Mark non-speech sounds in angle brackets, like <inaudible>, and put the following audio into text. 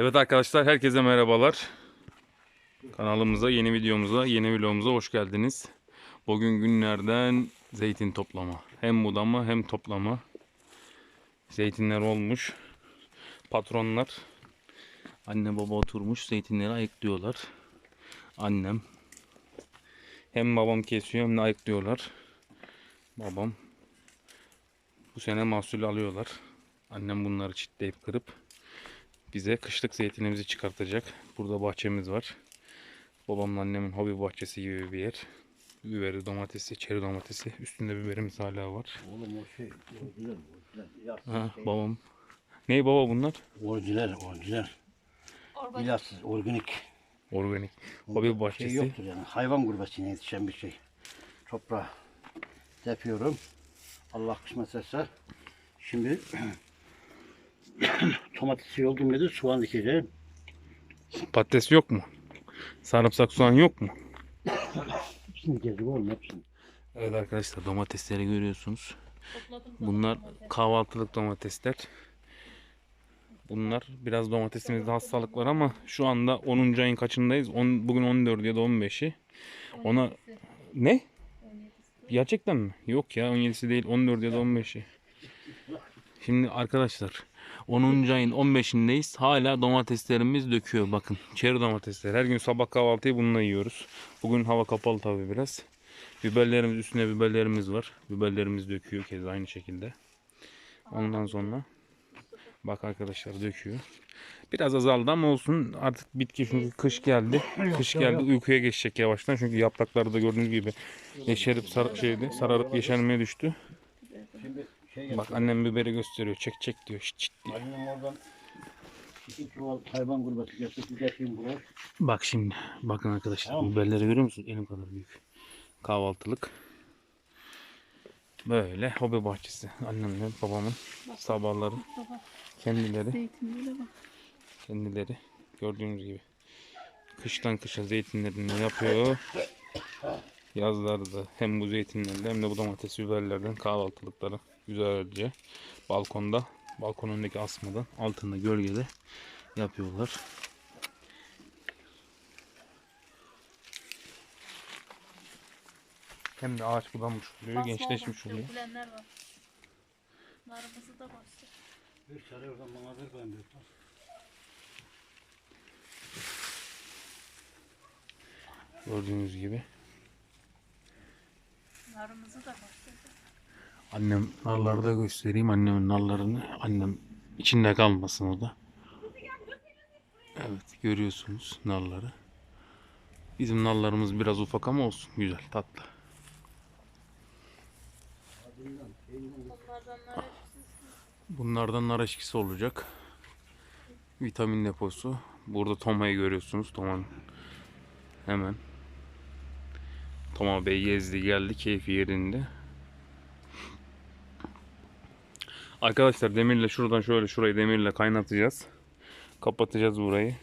Evet arkadaşlar herkese merhabalar. Kanalımıza, yeni videomuza, yeni vlogumuza hoş geldiniz. Bugün günlerden zeytin toplama. Hem budama hem toplama. Zeytinler olmuş. Patronlar anne baba oturmuş zeytinleri ayıklıyorlar. Annem hem babam kesiyor hem de ayıklıyorlar. Babam bu sene mahsul alıyorlar. Annem bunları çitleyip kırıp bize kışlık zeytinimizi çıkartacak. Burada bahçemiz var. Babamla annemin hobi bahçesi gibi bir yer. Biberi, domatesi, çeri domatesi. Üstünde biberimiz hala var. Oğlum o şey orijinal, orijinal. Ha, şey. babam. Ney baba bunlar? Orijinal, orijinal. İlaçsız, organik. Organik. Hobi Şey bahçesi. yoktur yani. Hayvan gurbesine yetişen bir şey. Toprağa depiyorum. Allah kısmet etse. Şimdi <clears throat> <clears throat> domatesi yoldum dedi soğan dikeceğim. Patates yok mu? Sarımsak soğan yok mu? Hepsini gezdim oğlum hepsini. Evet arkadaşlar domatesleri görüyorsunuz. Bunlar kahvaltılık domatesler. Bunlar biraz domatesimizde hastalık var ama şu anda 10. ayın kaçındayız? 10, bugün 14 ya da 15'i. Ona ne? Gerçekten mi? Yok ya 17'si değil 14 ya da 15'i. Şimdi arkadaşlar 10. ayın 15'indeyiz. Hala domateslerimiz döküyor. Bakın çeri domatesler. Her gün sabah kahvaltıyı bununla yiyoruz. Bugün hava kapalı tabii biraz. Biberlerimiz üstüne biberlerimiz var. Biberlerimiz döküyor kez aynı şekilde. Ondan sonra bak arkadaşlar döküyor. Biraz azaldı ama olsun artık bitki çünkü kış geldi. Kış geldi uykuya geçecek yavaştan çünkü yaprakları da gördüğünüz gibi yeşerip sar şeydi, sararıp yeşermeye düştü. Şey Bak annem biberi gösteriyor. Çek çek diyor. Şit şit diyor. Annem oradan iki çuval hayvan gurbesi getirdi getireyim buraya. Bak şimdi. Bakın arkadaşlar. Tamam. Biberleri görüyor musunuz? Elim kadar büyük. Kahvaltılık. Böyle hobi bahçesi. Annemle babamın sabahları kendileri Zeytinlere bak. kendileri gördüğünüz gibi kıştan kışa zeytinlerini yapıyor. Yazlarda hem bu zeytinlerden hem de bu domates biberlerden kahvaltılıkları güzelce balkonda balkon önündeki asmadan altında gölgede yapıyorlar. Hem de ağaç budanmış oluyor, gençleşmiş oluyor. Dökülenler var. Narımızı da bastır. Bir sarı oradan bana ver ben bir. Gördüğünüz gibi. Narımızı da bastır. Annem narları da göstereyim. Annemin narlarını. Annem içinde kalmasın o da. Evet görüyorsunuz narları. Bizim narlarımız biraz ufak ama olsun. Güzel tatlı. Bunlardan nar eşkisi olacak. Vitamin deposu. Burada Toma'yı görüyorsunuz. Toma'nın hemen. Toma Bey gezdi geldi. Keyfi yerinde. Arkadaşlar demirle şuradan şöyle şurayı demirle kaynatacağız. Kapatacağız burayı.